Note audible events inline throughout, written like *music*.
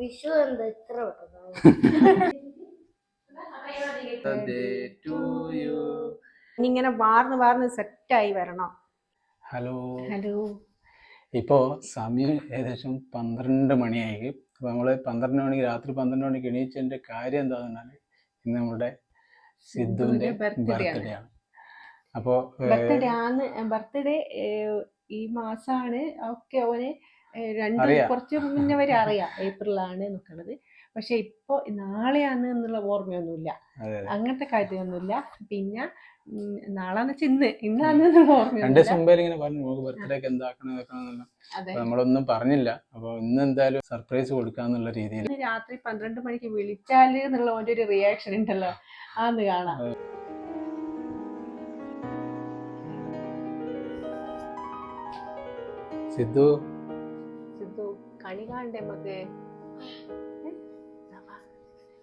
വിഷു എന്താ ഇത്ര ഇങ്ങനെ വാർന്ന് വാർന്ന് സെറ്റായി വരണം. ഹലോ ഹലോ ഇപ്പോൾ സമയം ഏകദേശം പന്ത്രണ്ട് മണിയായി. അപ്പോൾ നമ്മൾ പന്ത്രണ്ട് മണിക്ക് രാത്രി പന്ത്രണ്ട് മണിക്ക് എണീച്ചതിന്റെ കാര്യം എന്താണെന്ന് പറഞ്ഞാൽ ഇന്ന് നമ്മുടെ സിദ്ധുവിന്റെ സിദ്ധുവിന്റെ ബർത്ത്ഡേ ആണ്. അപ്പോൾ ബർത്ത്ഡേ ആണ്. ബർത്ത്ഡേ ഈ മാസമാണ് ഒക്കെ ഓന് രണ്ട്. കുറച്ച് മുന്നേ വരെ അറിയാം. ഏപ്രിലാണ് നിൽക്കുന്നത് പക്ഷെ ഇപ്പൊ നാളെയാണ് എന്നുള്ള ഓർമ്മയൊന്നുമില്ല. അങ്ങനത്തെ കാര്യമൊന്നുമില്ല. പിന്നെ നാളെന്ന് ഇന്ന് ഇന്നാണ് രണ്ട് ഓർമ്മയൊന്നുമില്ല. ദിവസം മുമ്പേ ഇങ്ങനെ പറഞ്ഞു നമുക്ക് ബർത്ത്ഡേക്ക് എന്താക്കണം ഇതാക്കണം നമ്മളൊന്നും പറഞ്ഞില്ല. അപ്പോൾ ഇന്ന് എന്തായാലും സർപ്രൈസ് കൊടുക്കാന്നുള്ള രീതിയിൽ. രാത്രി പന്ത്രണ്ട് മണിക്ക് വിളിച്ചാൽ എന്നുള്ള ഓന്റെ ഒരു റിയാക്ഷൻ ഉണ്ടല്ലോ. ആന്ന് കാണാം. സിദ്ധു കണി കാണണ്ടേ നമുക്ക്.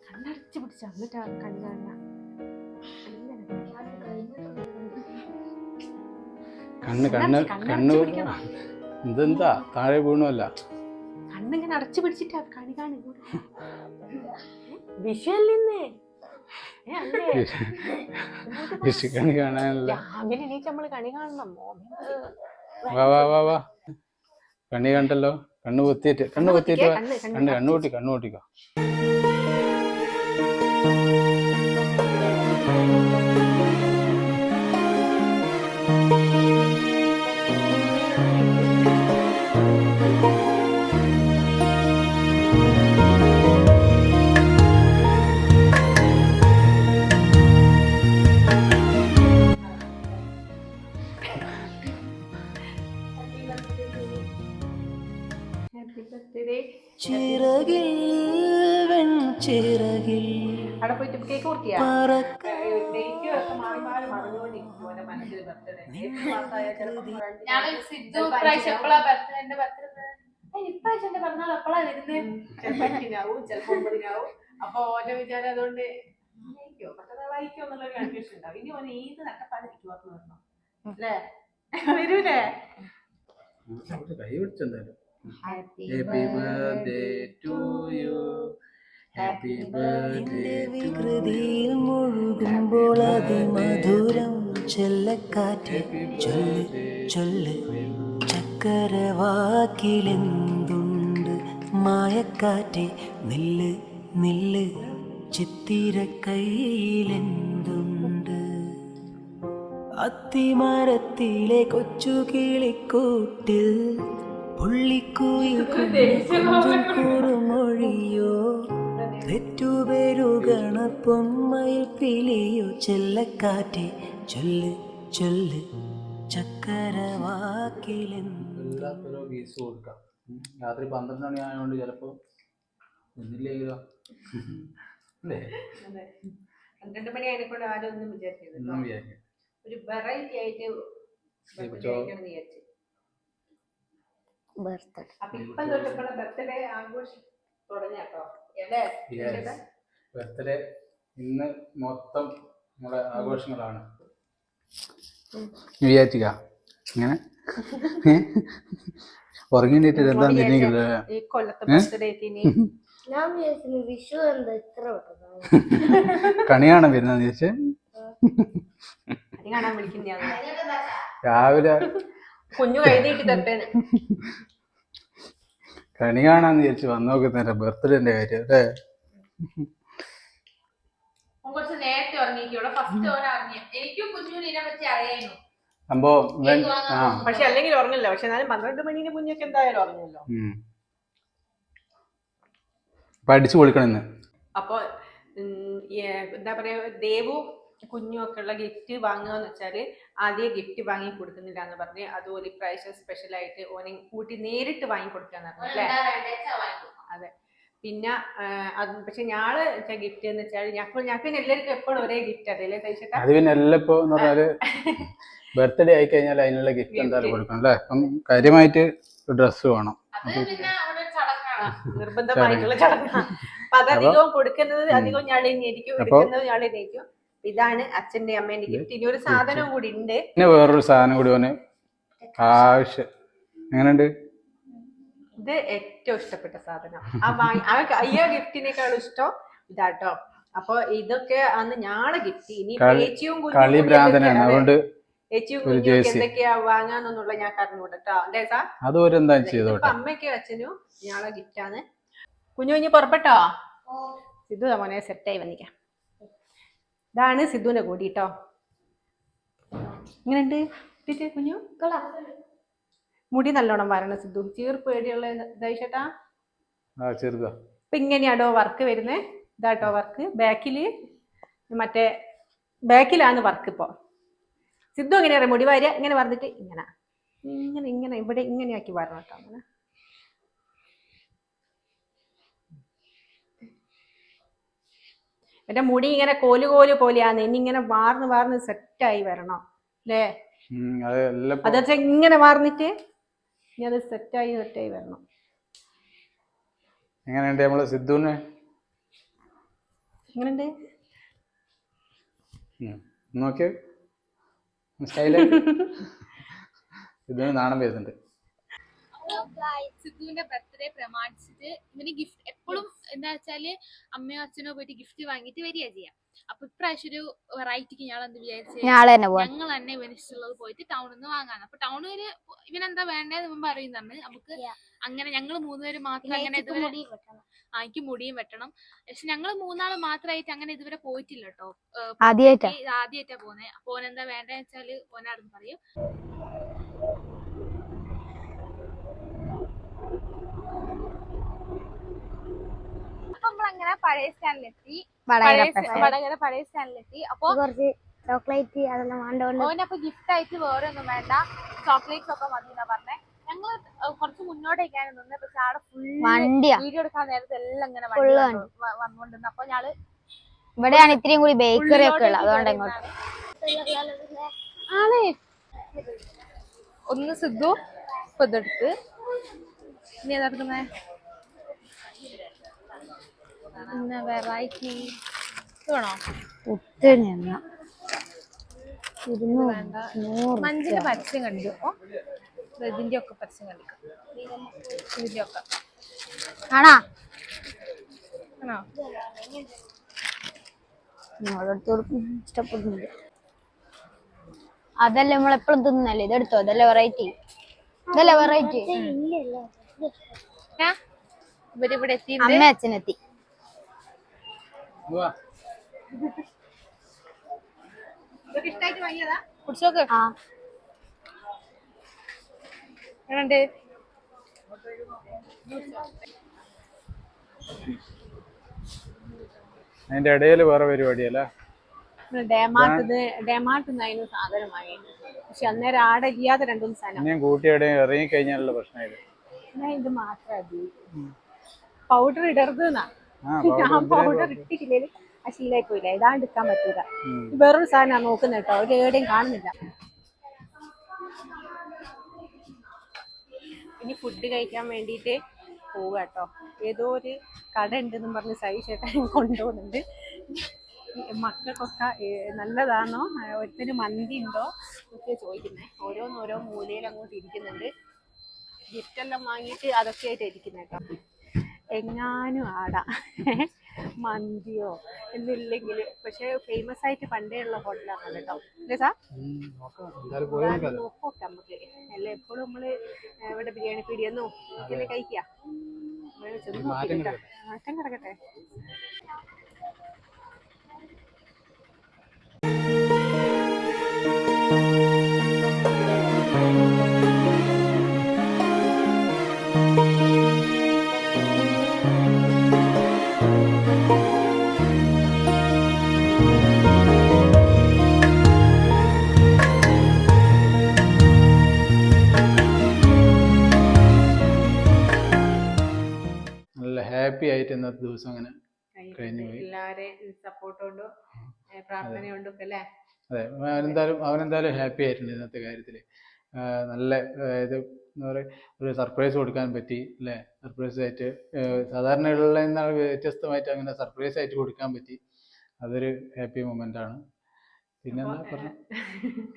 കണ്ണടച്ച് പിടിച്ച എന്നിട്ടാ കണി കാണുക കണ്ണ് കണ്ണ് കണ്ണ്. ഇതെന്താ? താഴെ വീണല്ല കണ്ണിങ്ങനെ അടച്ചു പിടിച്ചിട്ടാ കണി കാണി വിഷയല്ലേ കണി കാണാനല്ല? രാവിലെ എണീറ്റ് നമ്മൾ കണി കാണണം വാ വാ വാ. കണ്ണി കണ്ടല്ലോ? കണ്ണു കുത്തിയിട്ട് കണ്ണു കുത്തിയിട്ട് കണ്ണ് കണ്ണു പൊട്ടി കണ്ണു പൊട്ടിക്കോ മാസമായ ചിലപ്പോൾ ഞാൻ സിദ്ധു ഇപ്രാവശ്യം എപ്പോഴാ ബർത്ത്ഡേ എന്റെ ബർത്ത്ഡേ ഇപ്രാവശ്യം എന്റെ പിറന്നാൾ എപ്പോഴാ വരുന്നത് ചിലപ്പോൾ എട്ടിനാവും ചിലപ്പോൾ ഒമ്പതിനാവും. അപ്പൊ ഓന്റെ വിചാരം അതുകൊണ്ട് ആയിരിക്കോ മറ്റന്നാളായിരിക്കോ എന്നുള്ളൊരു കൺഫ്യൂഷൻ ഉണ്ടാവും. ഇനി ഓന് ഏത് നട്ടപ്പാതിരിക്കും ഓർമ്മ വരണം. അല്ലേ? വരൂലേ? കൈ പിടിച്ചെന്തായാലും happy birthday birthday to you happy birthday വികൃതിയിൽ മുഴുകുമ്പോൾ അതിമധുരം ചെല്ലക്കാറ്റ് ചൊല്ല് ചൊല്ല് ചക്കരവാക്കിലെന്തുണ്ട് മായക്കാറ്റ് നില്ല് നില്ല് ചിത്തിര കയ്യിലെന്തുണ്ട് അത്തിമരത്തിലെ കൊച്ചു കിളിക്കൂട്ടിൽ പുള്ളിക്കുയിൽ *laughs* കുറുമൊഴിയോ? പെറ്റുപെരുകണ പൊന്മയിൽ പിളിയോ ചെല്ലക്കാറ്റെ ചൊല്ല് ചൊല്ല് ചക്കരവാക്കിലും കൊടുക്കാം. രാത്രി പന്ത്രണ്ട് മണി ആയതുകൊണ്ട് ചിലപ്പോൾ ഒന്നില്ലെങ്കിലോ അല്ലേ? പന്ത്രണ്ട് മണി ആയതുകൊണ്ട് ആരും ഒന്നും വിചാരിക്കരുത് ഒരു വെറൈറ്റി ആയിട്ട് വിചാരിക്കണം വിചാരിച്ചത് ബർത്ത്ഡേ. അപ്പൊ ഇപ്പം ബർത്ത്ഡേ ആഘോഷം തുടങ്ങിയാട്ടോ അല്ലേ? ബർത്ത്ഡേ ഇന്ന് മൊത്തം നമ്മുടെ ആഘോഷങ്ങളാണ്. വിചാരിക്കുക ഇങ്ങനെ? *laughs* ഉറങ്ങിയിട്ട് എന്താ ഈ കൊല്ലത്തെ ബർത്ത്ഡേ ഇനി. *laughs* ഞാൻ വിചാരിച്ചു വിഷു എന്താ ഇത്ര പെട്ടെന്ന്. *laughs* കണിയാണ് വരുന്നത് കാണാൻ രാവിലെ കുഞ്ഞു കഴുതിയിട്ട് തട്ടേന് കണി കാണാന്ന് വിചാരിച്ച് വന്നു നോക്കുന്നേരം ബർത്ത്ഡേന്റെ കാര്യം അല്ലേ? കുറച്ച് നേരത്തെ ഉറങ്ങിക്കോളൂ ഫസ്റ്റ് ഓൻ അറിഞ്ഞു എനിക്കും കുഞ്ഞുവിനെ ഇതിനെ പറ്റി അറിയായിരുന്നു. സംഭവം ഇവൻ പക്ഷെ അല്ലെങ്കിൽ ഉറങ്ങില്ല. പക്ഷെ എന്നാലും പന്ത്രണ്ട് എന്തായാലും ഉറങ്ങില്ലോ അടിച്ചു പൊളിക്കണം അപ്പൊ എന്താ പറയാ ദേവും കുഞ്ഞും ഒക്കെ ഉള്ള ഗിഫ്റ്റ് വാങ്ങുക എന്ന് വെച്ചാൽ ആദ്യം ഗിഫ്റ്റ് വാങ്ങി കൊടുക്കുന്നില്ല എന്ന് പറഞ്ഞ് അതുപോലെ ഇപ്രാവശ്യം സ്പെഷ്യൽ ആയിട്ട് ഓനെ കൂട്ടി നേരിട്ട് വാങ്ങി കൊടുക്കാന്ന് പറഞ്ഞു അല്ലേ? അതെ. പിന്നെ അത് പക്ഷെ ഞാൾ ഗിഫ്റ്റ് എന്ന് വെച്ചാൽ ഞാൻ പിന്നെ എല്ലാവർക്കും എപ്പോഴും ഒരേ ഗിഫ്റ്റ് അതല്ലേ തയ്ച്ചിട്ടാ അത് പിന്നെ എല്ലാം ഇപ്പൊ എന്ന് പറഞ്ഞാൽ ബർത്ത്ഡേ ആയി കഴിഞ്ഞാൽ അതിനുള്ള ഗിഫ്റ്റ് എന്തായാലും കൊടുക്കണം അല്ലേ? അപ്പം കാര്യമായിട്ട് ഡ്രസ്സ് വേണം. അത് പിന്നെ അവിടെ ചടങ്ങാണ്. നിർബന്ധമായിട്ടുള്ള ചടങ്ങാണ് അപ്പൊ അധികവും കൊടുക്കുന്നത് അധികവും അപ്പൊ- എടുക്കുന്നത് ഞാൾ തന്നെയായിരിക്കും. ഇതാണ് അച്ഛന്റെ അമ്മേന്റെ ഗിഫ്റ്റ് ഇനി ഒരു സാധനം കൂടി ഉണ്ട്. പിന്നെ വേറൊരു സാധനം കൂടി ഓന്. ആവശ്യം. എങ്ങനെയുണ്ട്? ഇത് ഏറ്റവും ഇഷ്ടപ്പെട്ട സാധനം. ആ വാങ്ങി അയ്യോ ഗിഫ്റ്റിനേക്കാളും ഇഷ്ടം ഇതാട്ടോ. അപ്പൊ ഇതൊക്കെ അന്ന് ഞാളെ ഗിഫ്റ്റ് ഇനി ഏച്ചിയും കുഞ്ഞും കളി ഭ്രാന്തനാണ്. അതുകൊണ്ട് കുഞ്ഞും. എന്തൊക്കെയാ വാങ്ങാന്നുള്ള ഞാൻ പറഞ്ഞുകൊണ്ടോ അല്ലേ സാ അത് ഓരെന്താ ഇതിപ്പോ ചെയ്തോട്ടെ. അമ്മയ്ക്കും അച്ഛനും ഞാളെ ഗിഫ്റ്റാണ് കുഞ്ഞു കുഞ്ഞു പുറപ്പെട്ടോ? ഇത് മോനെ സെറ്റായി വന്നിക്കാം ഇതാണ് സിദ്ധുവിന്റെ കൂടി കേട്ടോ ഇങ്ങനെയുണ്ട് ഇട്ടിട്ട് കുഞ്ഞു മുടി നല്ലോണം വരണം സിദ്ധു. ചീർപ്പ് പേടിയുള്ള ഇതായിട്ടാ ഇപ്പൊ ഇങ്ങനെയാടോ വർക്ക് വരുന്നത് ഇതാട്ടോ വർക്ക് ബാക്കിൽ മറ്റേ ബാക്കിലാണ് വർക്ക് ഇപ്പോ. സിദ്ധു എങ്ങനെയാ അറിയാം? മുടി വാര്യ ഇങ്ങനെ വന്നിട്ട് ഇങ്ങനെ. ഇങ്ങനെ ഇങ്ങനെ ഇവിടെ ഇങ്ങനെയാക്കി വരണം കേട്ടോ അങ്ങനെ. എന്റെ മുടി ഇങ്ങനെ കോൽ കോൽ പോലെയാണ് ഇനി ഇങ്ങനെ വാർന്ന് വാർന്ന് സെറ്റായി വരണം. അല്ലേ അതെച്ചാ ഇങ്ങനെ വാർന്നിട്ട് ഇനി അത് സെറ്റായി സെറ്റായി വരണം. എങ്ങനെയുണ്ട് നമ്മളെ സിദ്ധുവിന്? എങ്ങനെയുണ്ട്? നോക്കിയോ. സ്റ്റൈലായിട്ട്. *laughs* സിദ്ധുവിന് നാണം വരുന്നുണ്ട്. സിദ്ധുവിന്റെ ബർത്ത്ഡേ പ്രമാണിച്ചിട്ട് ഇവന് ഗിഫ്റ്റ് എപ്പോഴും എന്താ വെച്ചാൽ അമ്മയോ അച്ഛനോ പോയിട്ട് ഗിഫ്റ്റ് വാങ്ങിയിട്ട് വരിക ചെയ്യാം. അപ്പൊ ഇപ്രാവശ്യം ഒരു വെറൈറ്റിക്ക് ഞങ്ങൾ എന്ത് വിചാരിച്ചു ഞങ്ങൾ തന്നെ ഇവന് ഇഷ്ടമുള്ളത് പോയിട്ട് ടൗണിൽ നിന്ന് വാങ്ങാൻ അപ്പൊ ടൗണിൽ ഇവനെന്താ വേണ്ടത് ഇവൻ പറയുന്നതാണ്. നമുക്ക് അങ്ങനെ ഞങ്ങൾ മൂന്നുപേര് മാത്രം അങ്ങനെ ഇതുവരെ ആ, എനിക്ക് മുടിയും വെട്ടണം. പക്ഷെ ഞങ്ങൾ മൂന്നാൾ മാത്രമായിട്ട് അങ്ങനെ ഇതുവരെ പോയിട്ടില്ല കേട്ടോ. ആദ്യമായിട്ടാ പോന്നെ അപ്പൊ ഓനെന്താ വേണ്ടെന്ന് വെച്ചാൽ ഓനാടുന്ന് പറയും. അപ്പൊ നമ്മളങ്ങനെ പഴയ സ്റ്റാൻഡിലെത്തി. വടകര പഴയ സ്റ്റാൻഡിലെത്തി. അപ്പൊ കുറച്ച് ചോക്ലേറ്റ് അതെല്ലാം വേണ്ടോണ്ട് ഓനപ്പൊ ഗിഫ്റ്റ് ആയിട്ട് വേറെ ഒന്നും വേണ്ട. ചോക്ലേറ്റ്സ് ഒക്കെ മതി എന്നാ പറഞ്ഞേ. ഞങ്ങൾ കുറച്ച് മുന്നോട്ടേക്കാണ് നിന്നത് പക്ഷെ അവിടെ ഫുള്ള് വീഡിയോ എടുക്കാൻ നേരത്തെ എല്ലാം ഇങ്ങനെ വണ്ടി. വന്നുകൊണ്ടിരുന്നു അപ്പൊ ഞാൾ ഇവിടെയാണ് ഇത്രയും കൂടി ബേക്കറി ഒക്കെ ഉള്ളത്. അതുകൊണ്ട് ഇങ്ങോട്ട് ആണേ ഒന്ന് സിദ്ധു ഇപ്പൊ ഇതെടുത്ത്. ഇനി ഏതെടുക്കുന്നേ പിന്നെ വെറൈറ്റി വേണോ? ഒത്തിരി മഞ്ചിന്റെ പരസ്യം കണ്ടു ഇതിന്റെ ഒക്കെ പരസ്യം കണ്ടു ഇതിന്റെ ഒക്കെ. ആണാ? ആണോ? നിങ്ങളടുത്ത് ഇഷ്ടപ്പെടുന്നില്ല. അതല്ലേ നമ്മളെപ്പോഴും തിന്നല്ലേ ഇതെടുത്തോ? അതല്ലേ വെറൈറ്റി ഇതല്ലേ വെറൈറ്റി ഇവരിവിടെ അമ്മ അച്ഛനെത്തി. വാങ്ങിയതാ? കുടിച്ചോക്ക്. അതിന്റെ ഇടയിൽ വേറെ പരിപാടിയല്ല? ഡേമാർട്ട് ഡേമാർട്ട് അതിന് സാധനം വാങ്ങി പക്ഷെ അന്നേരം ആടെ ഇല്ലാതെ രണ്ടും സാധനം. കൂട്ടിയുടെ ഇറങ്ങി കഴിഞ്ഞാലുള്ള പ്രശ്നമായത്. ഞാൻ ഇത് മാത്രമേ പൗഡർ ഇടരുത് ഞാൻ പൗഡർ ഇട്ടിട്ടില്ലേ ആ ശീലായി പോയില്ല. ഇതാണ്ട് എടുക്കാൻ പറ്റൂല. വേറൊരു സാധനം നോക്കുന്നത് കേട്ടോ ഒരു എവിടെയും കാണുന്നില്ല. ഇനി ഫുഡ് കഴിക്കാൻ വേണ്ടിട്ട് പോവുക കേട്ടോ ഏതോ ഒരു കട ഉണ്ടെന്നും പറഞ്ഞ് സൈ ചേട്ടൻ കൊണ്ടുപോകുന്നുണ്ട്. മക്കൾക്കൊക്കെ നല്ലതാണോ? ഒരുത്തിന് മന്തി ഉണ്ടോ? ഒക്കെ ചോദിക്കുന്നത് ഓരോന്നോരോ മൂലയിൽ അങ്ങോട്ട് ഇരിക്കുന്നുണ്ട്. ഗിഫ്റ്റ് എല്ലാം വാങ്ങിയിട്ട് അതൊക്കെ ആയിട്ട് ഇരിക്കുന്നത് കേട്ടോ എങ്ങാനും ആടാ. മന്തിയോ എന്നില്ലെങ്കിൽ പക്ഷെ ഫേമസ് ആയിട്ട് പണ്ടേ ഉള്ള ഹോട്ടലാണ് കേട്ടോ അല്ലേ സാർ? എന്തായാലും പോയി നോക്കാം നോക്കാം നമുക്ക്. അല്ലെ എപ്പോഴും നമ്മൾ ഇവിടെ ബിരിയാണി പീടിയെന്നോ ഇങ്ങനെ കഴിക്കുക മാറ്റം കിടക്കട്ടെ. ഹാപ്പി ആയിട്ട് ഇന്നത്തെ ദിവസം അങ്ങനെ കഴിഞ്ഞു പോയി. അതെ. അവനെന്തായാലും അവനെന്തായാലും ഹാപ്പി ആയിട്ടുണ്ട് ഇന്നത്തെ കാര്യത്തിൽ നല്ല ഇത് എന്താ പറയുക ഒരു സർപ്രൈസ് കൊടുക്കാൻ പറ്റി അല്ലേ? സർപ്രൈസ് ആയിട്ട് സാധാരണ ഉള്ള നിന്നാൾ വ്യത്യസ്തമായിട്ട് അങ്ങനെ സർപ്രൈസ് ആയിട്ട് കൊടുക്കാൻ പറ്റി. അതൊരു ഹാപ്പി മൊമെന്റ് ആണ്. പിന്നെ എന്താ *laughs*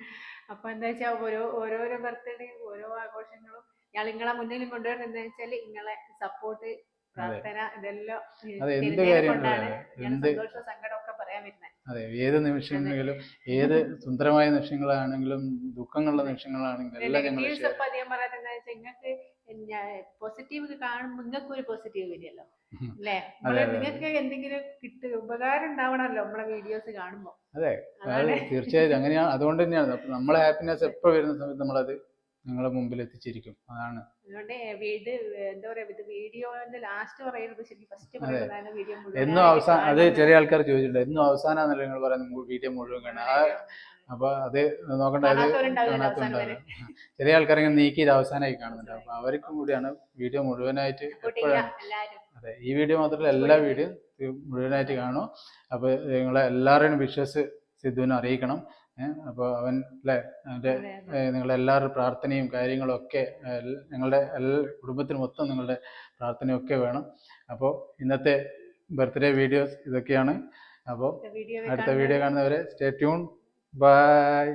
അപ്പൊ എന്താ വെച്ചാൽ ഓരോ ഓരോരോ ബർത്ത്ഡേ ഓരോ ആഘോഷങ്ങളും ഞാൻ നിങ്ങളെ മുന്നിൽ കൊണ്ടുവരുന്നത് വെച്ചാൽ നിങ്ങളെ സപ്പോർട്ട് പ്രാർത്ഥന ഇതെല്ലാം കൊണ്ടാണ് സന്തോഷവും സങ്കടമൊക്കെ പറയാൻ വരുന്നത് അതെ ഏത് നിമിഷങ്ങളിലും ഏത് സുന്ദരമായ നിമിഷങ്ങളാണെങ്കിലും ദുഃഖങ്ങളുള്ള നിമിഷങ്ങളാണെങ്കിലും എല്ലാം ഞങ്ങൾ അധികം പറയുന്നത് വെച്ചാൽ നിങ്ങൾക്ക് പോസിറ്റീവ് കാണുമ്പോൾ നിങ്ങൾക്ക് ഒരു പോസിറ്റീവ് വരികയല്ലോ. അല്ലേ. നിങ്ങൾക്ക് എന്തെങ്കിലും കിട്ടു ഉപകാരം ഉണ്ടാവണമല്ലോ നമ്മളെ വീഡിയോസ് കാണുമ്പോൾ അതെ തീർച്ചയായിട്ടും തീർച്ചയായും അങ്ങനെയാണ് അതുകൊണ്ട് തന്നെയാണ്. നമ്മളെ ഹാപ്പിനെസ് എപ്പോ വരുന്ന സമയത്ത് നമ്മളത് നിങ്ങളെ മുമ്പിൽ എത്തിച്ചിരിക്കും അതാണ് വീട് എന്താ പറയാ ഇത് വീഡിയോന്റെ ലാസ്റ്റ് ശരിക്കും ഫസ്റ്റ് വീഡിയോ എന്നും അവസാനം അത് ചെറിയ ആൾക്കാർ ചോദിച്ചിട്ടുണ്ട് എന്നും അവസാനാന്നല്ലോ നിങ്ങൾ പറയുന്നത്? വീഡിയോ മുഴുവൻ കാണാം അപ്പൊ അത് നോക്കണ്ട അത് വരെ. ചെറിയ ആൾക്കാർ ഇങ്ങനെ നീക്കി ഇത് അവസാനമായി കാണുന്നുണ്ട്. അപ്പൊ അവർക്കും കൂടിയാണ് വീഡിയോ മുഴുവനായിട്ട് എപ്പോഴാണ് എപ്പോഴും. അതെ ഈ വീഡിയോ മാത്രമല്ല എല്ലാ വീഡിയോ മുഴുവനായിട്ട് കാണും. അപ്പോൾ നിങ്ങളെ എല്ലാവരുടെയും വിശ്വസ് സിദ്ധുവിനെ അറിയിക്കണം. അപ്പോൾ അവൻ അല്ലേ അതെ. നിങ്ങളുടെ എല്ലാവരുടെ പ്രാർത്ഥനയും കാര്യങ്ങളും ഒക്കെ നിങ്ങളുടെ എല്ലാ കുടുംബത്തിന് മൊത്തം നിങ്ങളുടെ പ്രാർത്ഥനയും ഒക്കെ വേണം. അപ്പോൾ ഇന്നത്തെ ബർത്ത്ഡേ വീഡിയോസ് ഇതൊക്കെയാണ്. അപ്പോൾ അടുത്ത വീഡിയോ കാണുന്നവരെ സ്റ്റേ ട്യൂൺ. ബൈ.